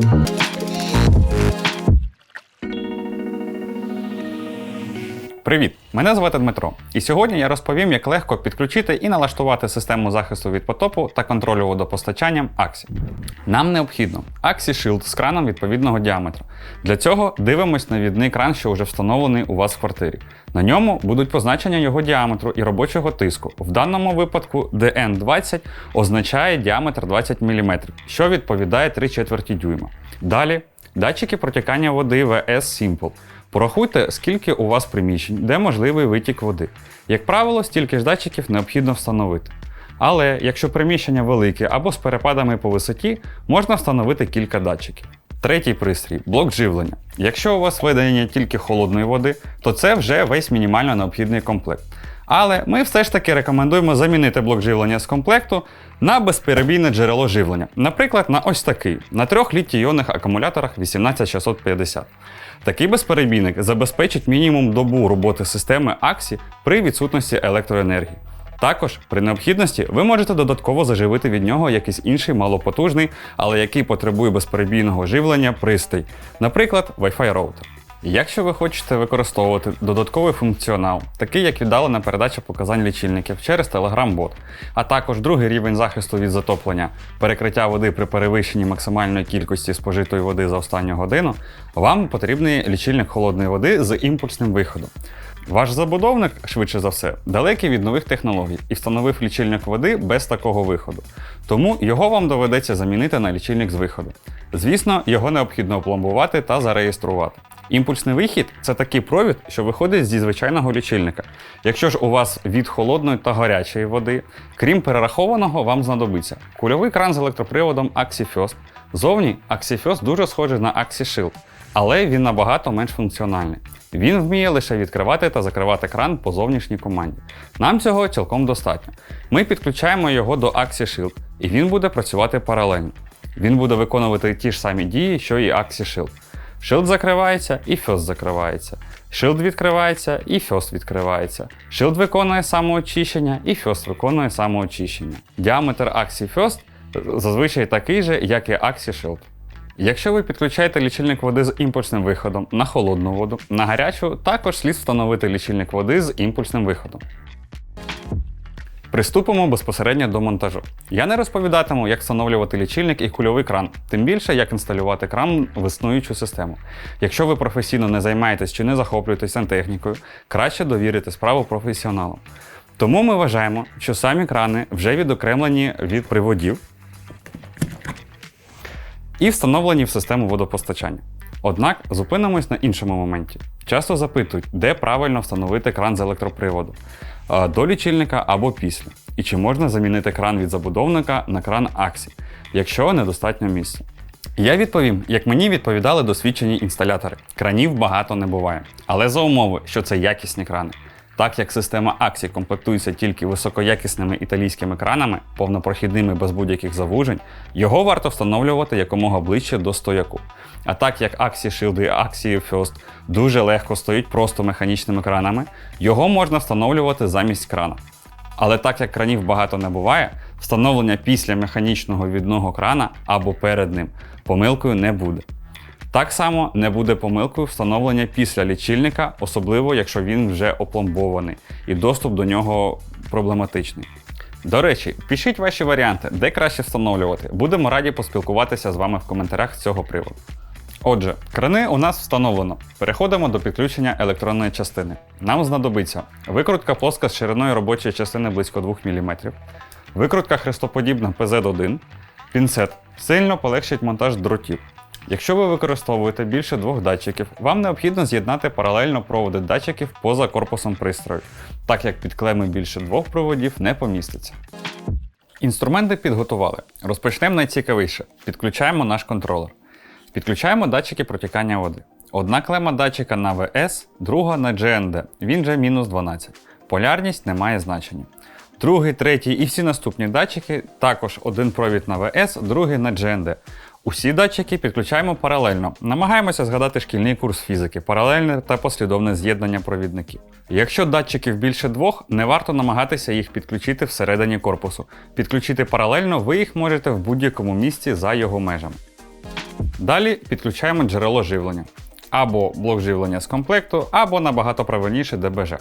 Thank you. Привіт! Мене звати Дмитро, і сьогодні я розповім, як легко підключити і налаштувати систему захисту від потопу та контролю водопостачанням AXI. Нам необхідно AXI Shield з краном відповідного діаметра. Для цього дивимось на відний кран, що вже встановлений у вас в квартирі. На ньому будуть позначення його діаметру і робочого тиску. В даному випадку DN20 означає діаметр 20 мм, що відповідає 3 четверті дюйма. Далі датчики протікання води VS Simple. Порахуйте, скільки у вас приміщень, де можливий витік води. Як правило, стільки ж датчиків необхідно встановити. Але якщо приміщення велике або з перепадами по висоті, можна встановити кілька датчиків. Третій пристрій блок живлення. Якщо у вас видання тільки холодної води, то це вже весь мінімально необхідний комплект. Але ми все ж таки рекомендуємо замінити блок живлення з комплекту на безперебійне джерело живлення. Наприклад, на ось такий на 3 літій-іонних акумуляторах 18650. Такий безперебійник забезпечить мінімум добу роботи системи AXI при відсутності електроенергії. Також при необхідності ви можете додатково заживити від нього якийсь інший малопотужний, але який потребує безперебійного живлення пристрій, наприклад, Wi-Fi роутер. Якщо ви хочете використовувати додатковий функціонал, такий як віддалена передача показань лічильників через Telegram-бот, а також другий рівень захисту від затоплення, перекриття води при перевищенні максимальної кількості спожитої води за останню годину, вам потрібний лічильник холодної води з імпульсним виходом. Ваш забудовник, швидше за все, далекий від нових технологій і встановив лічильник води без такого виходу. Тому його вам доведеться замінити на лічильник з виходу. Звісно, його необхідно опломбувати та зареєструвати. Імпульсний вихід це такий провід, що виходить зі звичайного лічильника. Якщо ж у вас від холодної та гарячої води, крім перерахованого, вам знадобиться кульовий кран з електроприводом AxiFirst. Зовні AxiFirst дуже схожий на AxiShield, але він набагато менш функціональний. Він вміє лише відкривати та закривати кран по зовнішній команді. Нам цього цілком достатньо. Ми підключаємо його до AxiShield, і він буде працювати паралельно. Він буде виконувати ті ж самі дії, що і AxiShield. Shield закривається і First закривається. Shield відкривається і First відкривається. Shield виконує самоочищення і First виконує самоочищення. Діаметр Axi First зазвичай такий же, як і Axi Shield. Якщо ви підключаєте лічильник води з імпульсним виходом на холодну воду, на гарячу також слід встановити лічильник води з імпульсним виходом. Приступимо безпосередньо до монтажу. Я не розповідатиму, як встановлювати лічильник і кульовий кран, тим більше як інсталювати кран в існуючу систему. Якщо ви професійно не займаєтесь чи не захоплюєтесь сантехнікою, краще довірити справу професіоналам. Тому ми вважаємо, що самі крани вже відокремлені від приводів і встановлені в систему водопостачання. Однак зупинимось на іншому моменті. Часто запитують, де правильно встановити кран з електроприводу до лічильника або після, і чи можна замінити кран від забудовника на кран Аксі, якщо недостатньо місця. Я відповім, як мені відповідали досвідчені інсталятори. Кранів багато не буває, але за умови, що це якісні крани. Так як система Axi комплектується тільки високоякісними італійськими кранами, повнопрохідними без будь-яких завужень, його варто встановлювати якомога ближче до стояку. А так як Axi Shield і Axi First дуже легко стоїть просто механічними кранами, його можна встановлювати замість крана. Але так як кранів багато не буває, встановлення після механічного відного крана або перед ним помилкою не буде. Так само не буде помилкою встановлення після лічильника, особливо якщо він вже опломбований і доступ до нього проблематичний. До речі, пишіть ваші варіанти, де краще встановлювати. Будемо раді поспілкуватися з вами в коментарях з цього приводу. Отже, крани у нас встановлено. Переходимо до підключення електронної частини. Нам знадобиться викрутка плоска з шириною робочої частини близько 2 мм, викрутка хрестоподібна PZ1, пінцет сильно полегшить монтаж дротів. Якщо ви використовуєте більше двох датчиків, вам необхідно з'єднати паралельно проводи датчиків поза корпусом пристрою, так як під клеми більше двох проводів не поміститься. Інструменти підготували. Розпочнемо найцікавіше. Підключаємо наш контролер. Підключаємо датчики протікання води. Одна клема датчика на VS, друга на GND, він же мінус 12. Полярність не має значення. Другий, третій і всі наступні датчики також один провід на VS, другий на GND. Усі датчики підключаємо паралельно. Намагаємося згадати шкільний курс фізики, паралельне та послідовне з'єднання провідників. Якщо датчиків більше двох, не варто намагатися їх підключити всередині корпусу. Підключити паралельно ви їх можете в будь-якому місці за його межами. Далі підключаємо джерело живлення. Або блок живлення з комплекту, або набагато правильніше ДБЖ.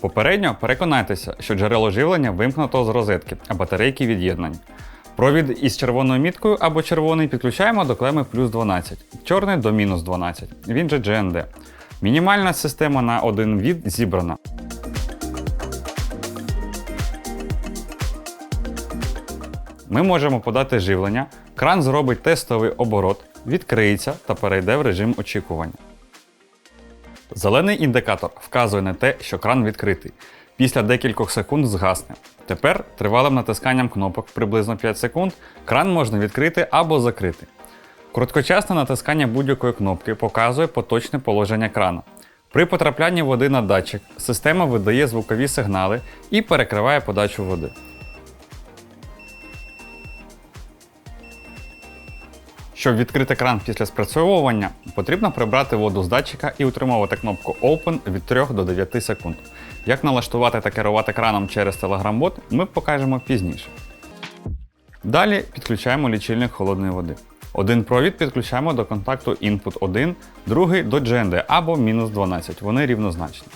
Попередньо переконайтеся, що джерело живлення вимкнуто з розетки, а батарейки від'єднані. Провід із червоною міткою або червоний підключаємо до клеми плюс 12, чорний до мінус 12, він же GND. Мінімальна система на один від зібрана. Ми можемо подати живлення, кран зробить тестовий оборот, відкриється та перейде в режим очікування. Зелений індикатор вказує на те, що кран відкритий. Після декількох секунд згасне. Тепер тривалим натисканням кнопок приблизно 5 секунд кран можна відкрити або закрити. Короткочасне натискання будь-якої кнопки показує поточне положення крана. При потраплянні води на датчик система видає звукові сигнали і перекриває подачу води. Щоб відкрити кран після спрацьовування, потрібно прибрати воду з датчика і утримувати кнопку Open від 3 до 9 секунд. Як налаштувати та керувати краном через Telegram-бот, ми покажемо пізніше. Далі підключаємо лічильник холодної води. Один провід підключаємо до контакту Input 1, другий до GND або мінус 12, вони рівнозначні.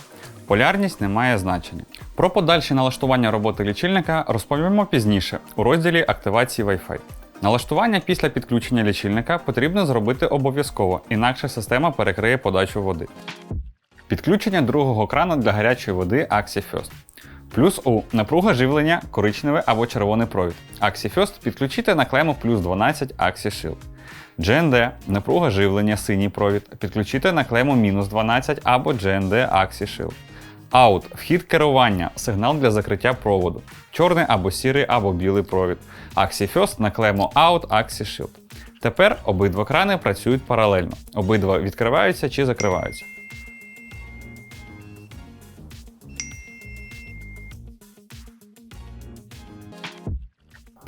Полярність не має значення. Про подальше налаштування роботи лічильника розповімо пізніше у розділі активації Wi-Fi. Налаштування після підключення лічильника потрібно зробити обов'язково, інакше система перекриє подачу води. Підключення другого крану для гарячої води AxiFirst. Плюс У напруга живлення коричневий або червоний провід. AxiFirst підключити на клему плюс 12 AxiShield. GND напруга живлення синій провід. Підключити на клему мінус 12 або GND AxiShield. Out вхід керування, сигнал для закриття проводу. Чорний або сірий або білий провід. AxiFirst на клему Out AxiShield. Тепер обидва крани працюють паралельно. Обидва відкриваються чи закриваються.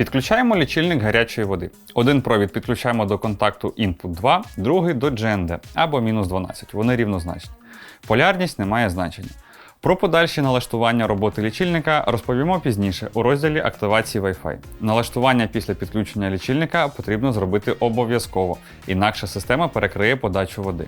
Підключаємо лічильник гарячої води. Один провід підключаємо до контакту Input 2, другий до GND або мінус 12. Вони рівнозначні. Полярність не має значення. Про подальші налаштування роботи лічильника розповімо пізніше у розділі активації Wi-Fi. Налаштування після підключення лічильника потрібно зробити обов'язково, інакше система перекриє подачу води.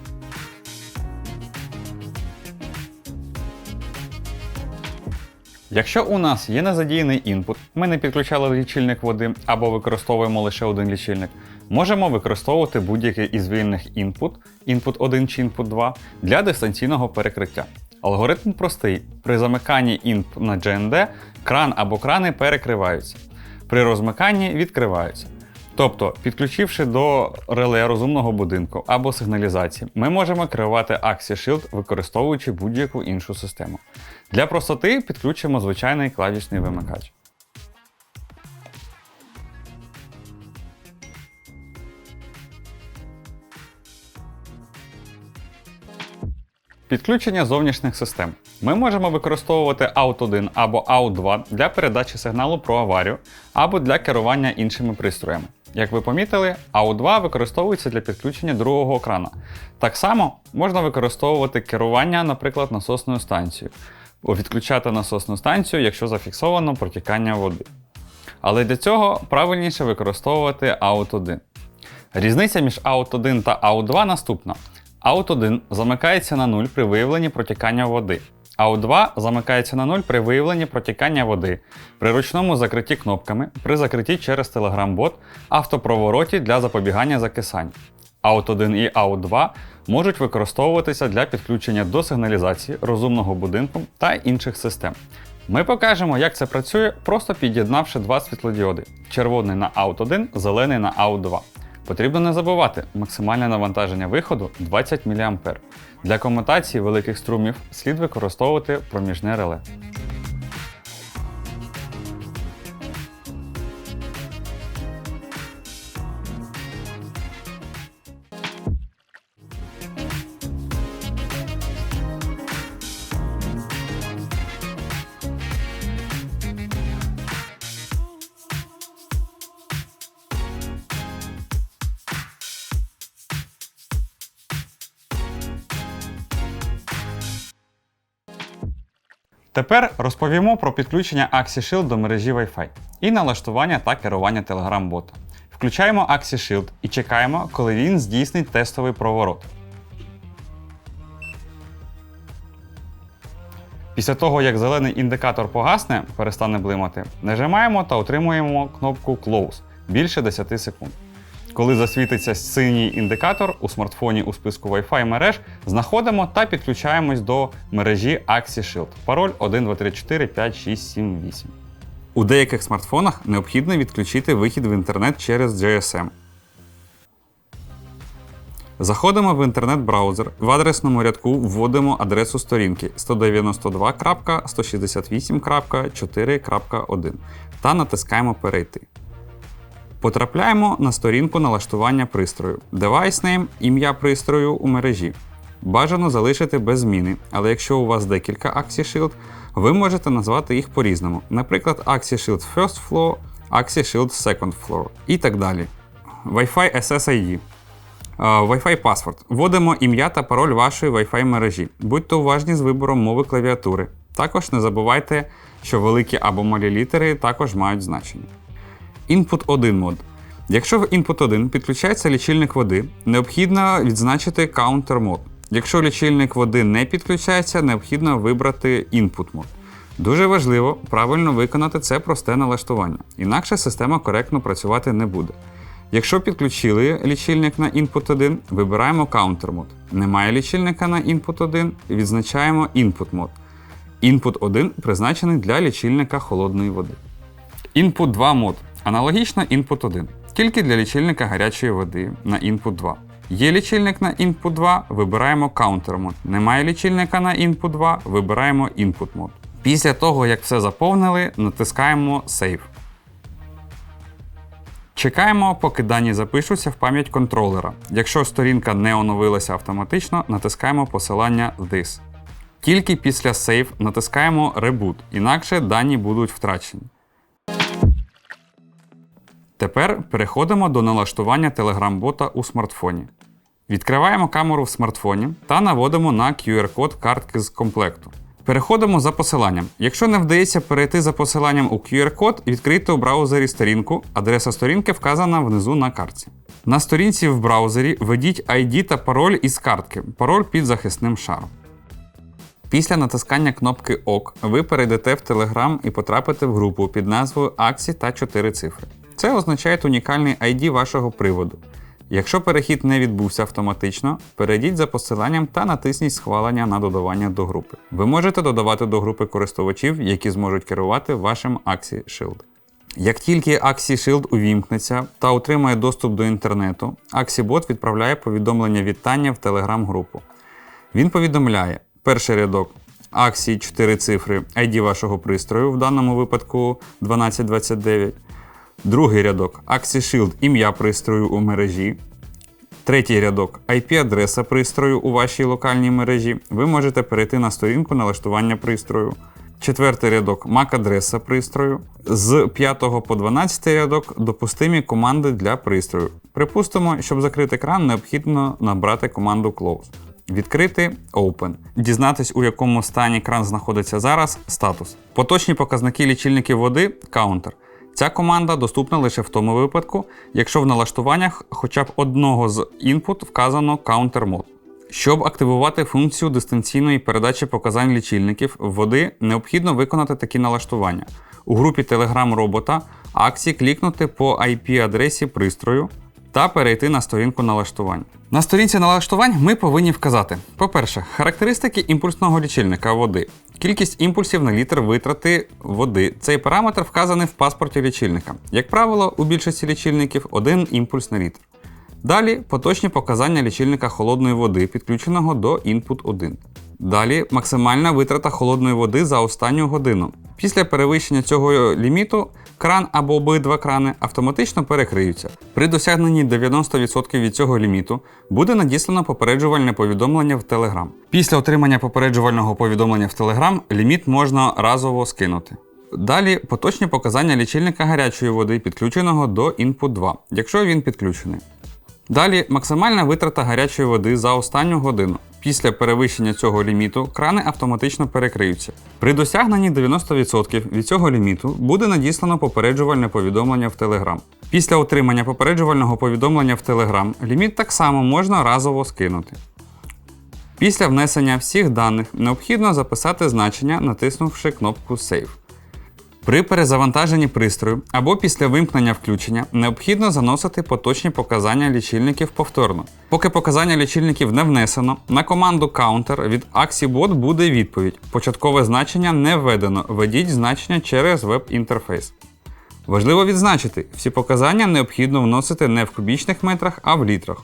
Якщо у нас є незадіяний інпут, ми не підключали лічильник води або використовуємо лише один лічильник, можемо використовувати будь-який із вільних інпут, інпут 1 чи інпут 2 для дистанційного перекриття. Алгоритм простий. При замиканні інп на GND кран або крани перекриваються. При розмиканні відкриваються. Тобто, підключивши до реле розумного будинку або сигналізації, ми можемо керувати AxiShield, використовуючи будь-яку іншу систему. Для простоти підключимо звичайний клавішний вимикач. Підключення зовнішніх систем. Ми можемо використовувати AUT1 або AUT2 для передачі сигналу про аварію або для керування іншими пристроями. Як ви помітили, AU2 використовується для підключення другого крана. Так само можна використовувати керування, наприклад, насосною станцією, відключати насосну станцію, якщо зафіксовано протікання води. Але для цього правильніше використовувати AUT1. Різниця між AUT1 та AUT2 наступна. AUT1 замикається на 0 при виявленні протікання води. AUT2 замикається на 0 при виявленні протікання води, при ручному закритті кнопками, при закритті через Telegram-бот, автопровороті для запобігання закисань. AUT1 і AUT2 можуть використовуватися для підключення до сигналізації, розумного будинку та інших систем. Ми покажемо, як це працює, просто під'єднавши два світлодіоди: червоний на AUT1, зелений на AUT2. Потрібно не забувати, максимальне навантаження виходу 20 мА. Для комутації великих струмів слід використовувати проміжне реле. Тепер розповімо про підключення AxiShield до мережі Wi-Fi і налаштування та керування Telegram-бота. Включаємо AxiShield і чекаємо, коли він здійснить тестовий проворот. Після того, як зелений індикатор погасне, перестане блимати, нажимаємо та утримуємо кнопку Close більше 10 секунд. Коли засвітиться синій індикатор у смартфоні у списку Wi-Fi мереж, знаходимо та підключаємось до мережі AxiShield. Пароль 12345678. У деяких смартфонах необхідно відключити вихід в інтернет через GSM. Заходимо в інтернет-браузер. В адресному рядку вводимо адресу сторінки 192.168.4.1 та натискаємо Перейти. Потрапляємо на сторінку налаштування пристрою. Device name – ім'я пристрою у мережі. Бажано залишити без зміни, але якщо у вас декілька AxiShield, ви можете назвати їх по-різному. Наприклад, AxiShield First Floor, AxiShield Second Floor і так далі. Wi-Fi SSID. Е, Wi-Fi паспорт. Вводимо ім'я та пароль вашої Wi-Fi мережі. Будьте уважні з вибором мови клавіатури. Також не забувайте, що великі або малі літери також мають значення. Input 1 мод. Якщо в Input 1 підключається лічильник води, необхідно відзначити Counter мод. Якщо лічильник води не підключається, необхідно вибрати Input мод. Дуже важливо правильно виконати це просте налаштування, інакше система коректно працювати не буде. Якщо підключили лічильник на Input 1, вибираємо Counter мод. Немає лічильника на Input 1, відзначаємо Input мод. Input 1 призначений для лічильника холодної води. Input 2 мод. Аналогічно Input 1. Тільки для лічильника гарячої води на Input 2. Є лічильник на Input 2, вибираємо Counter мод. Немає лічильника на Input 2, вибираємо Input мод. Після того, як все заповнили, натискаємо Save. Чекаємо, поки дані запишуться в пам'ять контролера. Якщо сторінка не оновилася автоматично, натискаємо посилання This. Тільки після Save натискаємо Reboot, інакше дані будуть втрачені. Тепер переходимо до налаштування Telegram-бота у смартфоні. Відкриваємо камеру в смартфоні та наводимо на QR-код картки з комплекту. Переходимо за посиланням. Якщо не вдається перейти за посиланням у QR-код, відкрийте у браузері сторінку. Адреса сторінки вказана внизу на картці. На сторінці в браузері введіть ID та пароль із картки, пароль під захисним шаром. Після натискання кнопки ОК ви перейдете в Telegram і потрапите в групу під назвою Аксі та 4 цифри. Це означає унікальний ID вашого приводу. Якщо перехід не відбувся автоматично, перейдіть за посиланням та натисніть схвалення на додавання до групи. Ви можете додавати до групи користувачів, які зможуть керувати вашим Axie Shield. Як тільки Axie Shield увімкнеться та отримає доступ до інтернету, AxieBot відправляє повідомлення вітання в Telegram групу. Він повідомляє перший рядок Axie 4 цифри ID вашого пристрою, в даному випадку 1229. Другий рядок AxiShield ім'я пристрою у мережі. Третій рядок IP-адреса пристрою у вашій локальній мережі. Ви можете перейти на сторінку налаштування пристрою. Четвертий рядок MAC-адреса пристрою. З 5 по 12 рядок допустимі команди для пристрою. Припустимо, щоб закрити кран, необхідно набрати команду Close. Відкрити Open. Дізнатись, у якому стані кран знаходиться зараз статус. Поточні показники лічильників води Counter. Ця команда доступна лише в тому випадку, якщо в налаштуваннях хоча б одного з input вказано Counter Mode. Щоб активувати функцію дистанційної передачі показань лічильників води, необхідно виконати такі налаштування. У групі Telegram робота акції клікнути по IP-адресі пристрою та перейти на сторінку налаштувань. На сторінці налаштувань ми повинні вказати: по-перше, характеристики імпульсного лічильника води. Кількість імпульсів на літр витрати води. Цей параметр вказаний в паспорті лічильника. Як правило, у більшості лічильників один імпульс на літр. Далі поточні показання лічильника холодної води, підключеного до Input 1. Далі максимальна витрата холодної води за останню годину. Після перевищення цього ліміту кран або обидва крани автоматично перекриються. При досягненні 90% від цього ліміту буде надіслано попереджувальне повідомлення в Telegram. Після отримання попереджувального повідомлення в Telegram ліміт можна разово скинути. Далі поточні показання лічильника гарячої води, підключеного до Input 2, якщо він підключений. Далі максимальна витрата гарячої води за останню годину. Після перевищення цього ліміту крани автоматично перекриються. При досягненні 90% від цього ліміту буде надіслано попереджувальне повідомлення в Telegram. Після отримання попереджувального повідомлення в Telegram ліміт так само можна разово скинути. Після внесення всіх даних необхідно записати значення, натиснувши кнопку Save. При перезавантаженні пристрою або після вимкнення включення необхідно заносити поточні показання лічильників повторно. Поки показання лічильників не внесено, на команду Counter від AxiBot буде відповідь: початкове значення не введено, введіть значення через веб-інтерфейс. Важливо відзначити, всі показання необхідно вносити не в кубічних метрах, а в літрах.